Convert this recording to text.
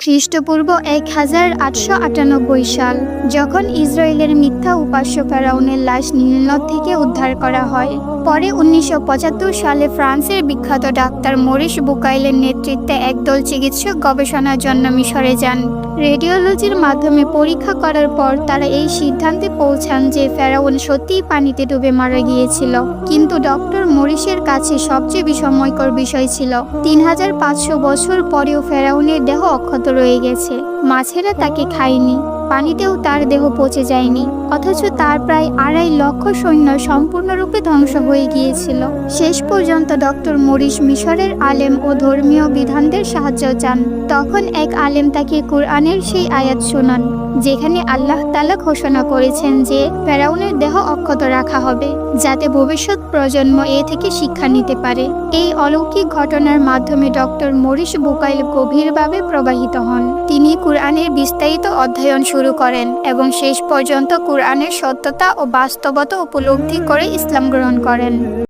খ্রিস্টপূর্ব এক হাজার আটশো আটানব্বই সাল, যখন ইসরায়েলের মিথ্যা উপাস্য ফেরাউনের লাশ নীলনদ থেকে উদ্ধার করা হয়। পরে উনিশশো পঁচাত্তর সালে ফ্রান্সের বিখ্যাত ডাক্তার মরিস বুকাইলের নেতৃত্বে একদল চিকিৎসক গবেষণার জন্য মিশরে যান। রেডিওলজির মাধ্যমে পরীক্ষা করার পর তারা এই সিদ্ধান্তে পৌঁছান যে ফেরাউন সত্যিই পানিতে ডুবে মারা গিয়েছিল। কিন্তু ডক্টর মরিসের কাছে সবচেয়ে বিস্ময়কর বিষয় ছিল, তিন হাজার পাঁচশো বছর পরেও ফেরাউনের দেহ অক্ষত রয়ে গেছে। মাছেরা তাকে খায়নি। পানিতেও তার দেহ পচে যায়নি, অথচ তার প্রায় আড়াই লক্ষ সৈন্য সম্পূর্ণরূপে ধ্বংস হয়ে গিয়েছিল। শেষ পর্যন্ত ডক্টর মরিস মিশরের আলেম ও ধর্মীয় বিধানদের সাহায্য চান। তখন এক আলেম তাকে কোরআনের সেই আয়াত শোনান, যেখানে আল্লাহ তালা ঘোষণা করেছেন যে ফেরাউনের দেহ অক্ষত রাখা হবে, যাতে ভবিষ্যৎ প্রজন্ম এ থেকে শিক্ষা নিতে পারে। এই অলৌকিক ঘটনার মাধ্যমে ডক্টর মরিস বোকাইল গভীরভাবে প্রবাহিত হন। তিনি কোরআনের বিস্তারিত অধ্যয়ন শুরু করেন এবং শেষ পর্যন্ত কোরআনের সত্যতা ও বাস্তবতা উপলব্ধি করে ইসলাম গ্রহণ করেন।